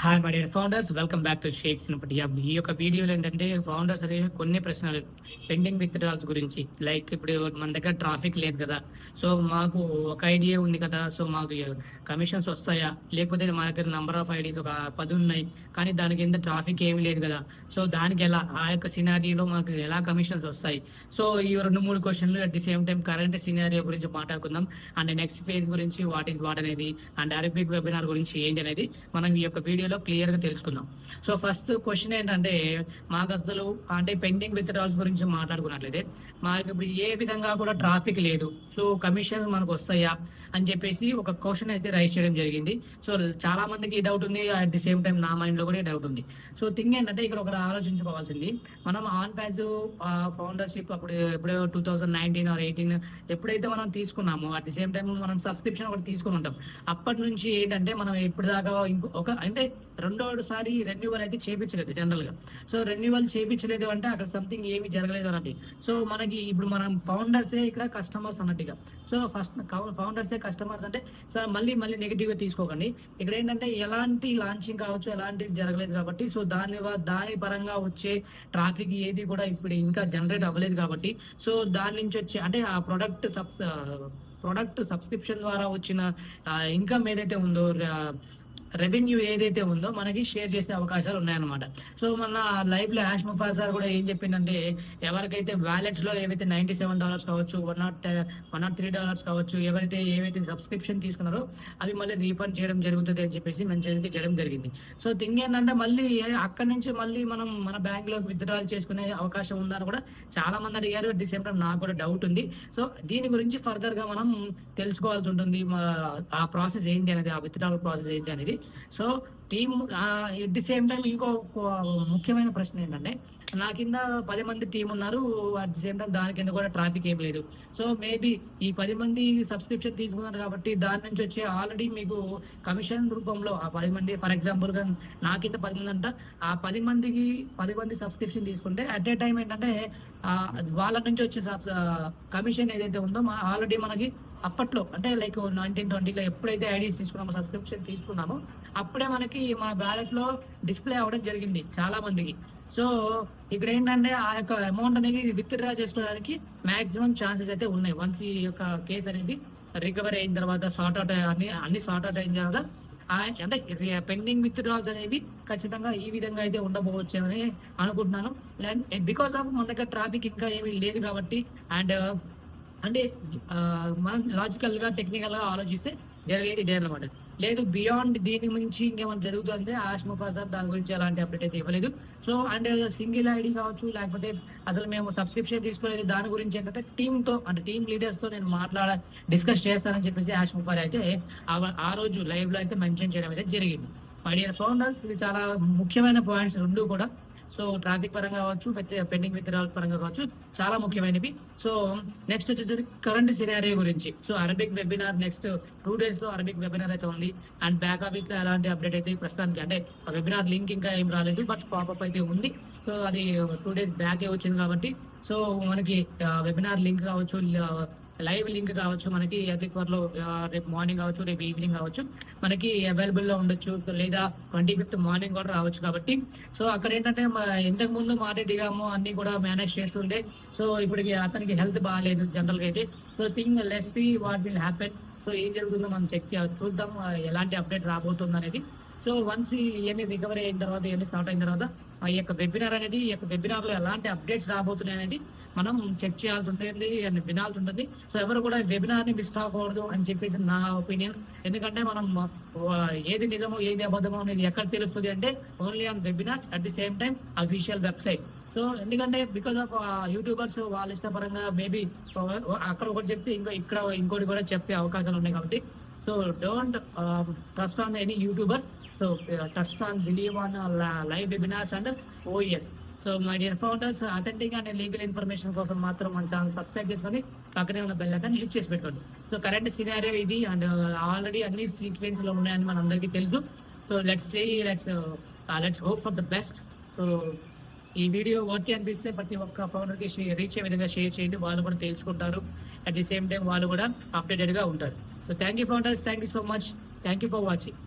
Hi my dear founders welcome back to shakes ఇన్ఫట్ యాబ్ ఈ యొక్క వీడియోలో ఏంటంటే ఫౌండర్స్ అనేవి కొన్ని ప్రశ్నలు పెండింగ్ విత్డ్రాల్స్ గురించి. లైక్ ఇప్పుడు మన దగ్గర ట్రాఫిక్ లేదు కదా. సో మాకు ఒక ఐడియా ఉంది కదా. సో మాకు కమిషన్స్ వస్తాయా? లేకపోతే మా దగ్గర నంబర్ ఆఫ్ ఐడీస్ ఒక పది ఉన్నాయి. కానీ దాని కింద ట్రాఫిక్ ఏమీ లేదు కదా. సో దానికి ఎలా? ఆ యొక్క సినారియోలో మాకు ఎలా కమిషన్స్ వస్తాయి? సో ఈ రెండు మూడు క్వశ్చన్లు at the same time current scenario గురించి మాట్లాడుకుందాం. అండ్ నెక్స్ట్ ఫేజ్ గురించి వాట్ ఈస్ వాట్ అనేది? అండ్ అరబిక్ వెబినార్ గురించి ఏంటి అనేది? మనం ఈ యొక్క వీడియోలో క్లియర్గా తెలుసుకుందాం. సో ఫస్ట్ క్వశ్చన్ ఏంటంటే మాకు అసలు అంటే పెండింగ్ విత్డ్రాల్స్ గురించి మాట్లాడుకున్నట్లయితే మాకు ఇప్పుడు ఏ విధంగా కూడా ట్రాఫిక్ లేదు. సో కమిషన్ మనకు వస్తాయా అని చెప్పేసి ఒక క్వశ్చన్ అయితే రైజ్ చేయడం జరిగింది. సో చాలా మందికి డౌట్ ఉంది అట్ ది సేమ్ టైం నా మైండ్లో కూడా డౌట్ ఉంది. సో థింగ్ ఏంటంటే ఇక్కడ ఒకటి ఆలోచించుకోవాల్సింది. మనం ఆన్ ప్యాజ్ ఫౌండర్షిప్ అప్పుడు ఎప్పుడో two thousand nineteen or eighteen ఎప్పుడైతే మనం తీసుకున్నామో అట్ ది సేమ్ టైం మనం సబ్స్క్రిప్షన్ ఒకటి తీసుకుని ఉంటాం. అప్పటి నుంచి ఏంటంటే మనం ఇప్పటిదాకా ఇంకో ఒక అంటే రెండోసారి రెన్యువల్ అయితే చేపించలేదు జనరల్గా. సో రెన్యువల్ చేపించలేదు అంటే అక్కడ సంథింగ్ ఏమి జరగలేదు అన్నట్టు. సో మనకి ఇప్పుడు మనం ఫౌండర్సే ఇక్కడ కస్టమర్స్ అన్నట్టుగా. సో ఫస్ట్ ఫౌండర్సే కస్టమర్స్ అంటే సార్ మళ్ళీ మళ్ళీ నెగిటివ్గా తీసుకోకండి. ఇక్కడ ఏంటంటే ఎలాంటి లాంచింగ్ కావచ్చు ఎలాంటిది జరగలేదు కాబట్టి సో దాని దాని పరంగా వచ్చే ట్రాఫిక్ ఏది కూడా ఇప్పుడు ఇంకా జనరేట్ అవ్వలేదు కాబట్టి సో దాని నుంచి వచ్చే అంటే ఆ ప్రొడక్ట్ సబ్ ప్రొడక్ట్ సబ్స్క్రిప్షన్ ద్వారా వచ్చిన ఇన్కమ్ ఏదైతే ఉందో రెవెన్యూ ఏదైతే ఉందో మనకి షేర్ చేసే అవకాశాలు ఉన్నాయన్నమాట. సో మన లైవ్లో యాష్ ముఫా సార్ కూడా ఏం చెప్పిందంటే ఎవరికైతే వ్యాలెట్స్లో ఏవైతే నైన్టీ సెవెన్ డాలర్స్ కావచ్చు one nought one nought three dollars కావచ్చు ఎవరైతే ఏవైతే సబ్స్క్రిప్షన్ తీసుకున్నారో అవి మళ్ళీ రీఫండ్ చేయడం జరుగుతుంది అని చెప్పేసి మంచి అయితే చేయడం జరిగింది. సో థింగ్ ఏంటంటే మళ్ళీ అక్కడి నుంచి మళ్ళీ మనం మన బ్యాంక్లో విత్డ్రాల్ చేసుకునే అవకాశం ఉందని కూడా చాలా మంది అడిగారు. అట్ ది సేమ్ టైం నాకు కూడా డౌట్ ఉంది. సో దీని గురించి ఫర్దర్గా మనం తెలుసుకోవాల్సి ఉంటుంది. మా- ఆ ప్రాసెస్ ఏంటి అనేది ఆ విత్డ్రాల్ ప్రాసెస్ ఏంటి అనేది so team at the same time ఇంకో ముఖ్యమైన ప్రశ్న ఏంటంటే నా కింద పది మంది టీం ఉన్నారు అట్ ది సేమ్ టైం దాని కింద కూడా ట్రాఫిక్ ఏం లేదు. సో మేబీ ఈ పది మంది సబ్స్క్రిప్షన్ తీసుకున్నారు కాబట్టి దాని నుంచి వచ్చే ఆల్రెడీ మీకు కమిషన్ రూపంలో ఆ పది మంది ఫర్ ఎగ్జాంపుల్గా నా కింద పది మంది అంట ఆ పది మందికి పది మంది సబ్స్క్రిప్షన్ తీసుకుంటే అట్ ఏ టైం ఏంటంటే వాళ్ళ నుంచి వచ్చే కమిషన్ ఏదైతే ఉందో ఆల్రెడీ మనకి అప్పట్లో అంటే లైక్ నైన్టీన్ ట్వంటీలో ఎప్పుడైతే ఐడీస్ తీసుకున్నామో సబ్స్క్రిప్షన్ తీసుకున్నామో అప్పుడే మనకి మన బ్యాలెట్లో డిస్ప్లే అవ్వడం జరిగింది చాలా మందికి. సో ఇక్కడ ఏంటంటే ఆ యొక్క అమౌంట్ అనేది విత్ డ్రా చేసుకోవడానికి మాక్సిమం ఛాన్సెస్ అయితే ఉన్నాయి. వన్స్ ఈ యొక్క కేసు అనేది రికవరీ అయిన తర్వాత సార్ట్ అవుట్ అన్ని అన్ని సార్ట్ అవుట్ అయిన తర్వాత అంటే పెండింగ్ విత్ డ్రాల్స్ అనేవి ఖచ్చితంగా ఈ విధంగా అయితే ఉండబోవచ్చు అని అనుకుంటున్నాను బికాస్ ఆఫ్ మన దగ్గర ట్రాఫిక్ ఇంకా ఏమీ లేదు కాబట్టి అండ్ అంటే మనం లాజికల్గా టెక్నికల్గా ఆలోచిస్తే జరిగేది ఇదే అనమాట లేదు బియాండ్ దీని మించి ఇంకేమైనా జరుగుతుందంటే ఆశ్మ ప్రసాద్ దాని గురించి ఎలాంటి అప్డేట్ అయితే ఇవ్వలేదు. సో అండ్ సింగిల్ ఐడి కావచ్చు లేకపోతే అసలు మేము సబ్స్క్రిప్షన్ తీసుకోలేదు దాని గురించి ఏంటంటే టీంతో అంటే టీమ్ లీడర్స్తో నేను మాట్లాడ డిస్కస్ చేస్తానని చెప్పేసి ఆశ్ ముఫార్ అయితే ఆ- రోజు లైవ్లో అయితే మెన్షన్ చేయడం అయితే జరిగింది. మై డియర్ ఫౌండర్స్ ఇది చాలా ముఖ్యమైన పాయింట్స్ రెండు కూడా. సో ట్రాఫిక్ పరంగా కావచ్చు పెండింగ్ విత్డ్రాల్ పరంగా కావచ్చు చాలా ముఖ్యమైనవి. సో నెక్స్ట్ వచ్చేసి కరెంట్ సినారియో గురించి. So Arabic webinar next two డేస్లో అరబిక్ వెబినార్ అయితే ఉంది. అండ్ బ్యాక్ ఆఫీస్లో ఎలాంటి అప్డేట్ అయితే ప్రస్తుతానికి అంటే వెబినార్ లింక్ ఇంకా ఏం రాలేదు బట్ పాపప్ అయితే ఉంది. సో అది టూ డేస్ బ్యాకే వచ్చింది కాబట్టి సో మనకి వెబినార్ లింక్ కావచ్చు లైవ్ లింక్ కావచ్చు మనకి అతి త్వరలో రేపు మార్నింగ్ కావచ్చు రేపు ఈవినింగ్ కావచ్చు మనకి అవైలబుల్లో ఉండొచ్చు లేదా ట్వంటీ ఫిఫ్త్ మార్నింగ్ కూడా రావచ్చు కాబట్టి. సో అక్కడ ఏంటంటే ఇంతకు ముందు మాట దిగాము అన్ని కూడా మేనేజ్ చేస్తుండే. సో ఇప్పటికి అతనికి హెల్త్ బాగాలేదు జనరల్గా అయితే. So thing less see what will happen. So ఏం జరుగుతుందో మనం చెక్ చూద్దాం ఎలాంటి అప్డేట్ రాబోతుంది అనేది సో వన్స్ ఇవన్నీ రికవరీ అయిన తర్వాత ఇవన్నీ స్టార్ట్ అయిన తర్వాత ఆ యొక్క వెబినార్ అనేది ఈ యొక్క వెబినార్లో ఎలాంటి అప్డేట్స్ రాబోతున్నాయి అనేది మనం చెక్ చేయాల్సి ఉంటుంది అని వినాల్సి ఉంటుంది. సో ఎవరు కూడా వెబినార్ని మిస్ కాకూడదు అని చెప్పేసి నా ఒపీనియన్ ఎందుకంటే మనం ఏది నిజమో ఏది అబద్ధమో అనేది ఎక్కడ తెలుస్తుంది అంటే only on webinars at the same time official website so ఎందుకంటే బికాస్ ఆఫ్ యూట్యూబర్స్ వాళ్ళ ఇష్టపరంగా మేబీ అక్కడ ఒకటి చెప్తే ఇంకో ఇక్కడ ఇంకోటి కూడా చెప్పే అవకాశాలు ఉన్నాయి కాబట్టి. So don't trust on any YouTuber so trust on believe on live webinars and OS so my dear founders authentic and legal information కోసం మాత్రం మన ఛానల్ సబ్స్క్రైబ్ చేసుకొని పక్కనే ఉన్న బెల్ ఐకాన్ హిట్ చేసి పెట్టుకోండి. సో కరెంట్ సినారియో ఇది and already uh, అన్ని సీక్వెన్స్లో ఉన్నాయని మన అందరికీ తెలుసు so let's say let's let's hope for the best so ఈ వీడియో ఓకే అనిపిస్తే ప్రతి ఒక్క ఫౌండర్కి రీచ్ అయ్యే విధంగా షేర్ చేయండి. వాళ్ళు కూడా తెలుసుకుంటారు. అట్ ది సేమ్ టైం వాళ్ళు కూడా అప్డేటెడ్గా ఉంటారు. So thank you founders thank you so much thank you for watching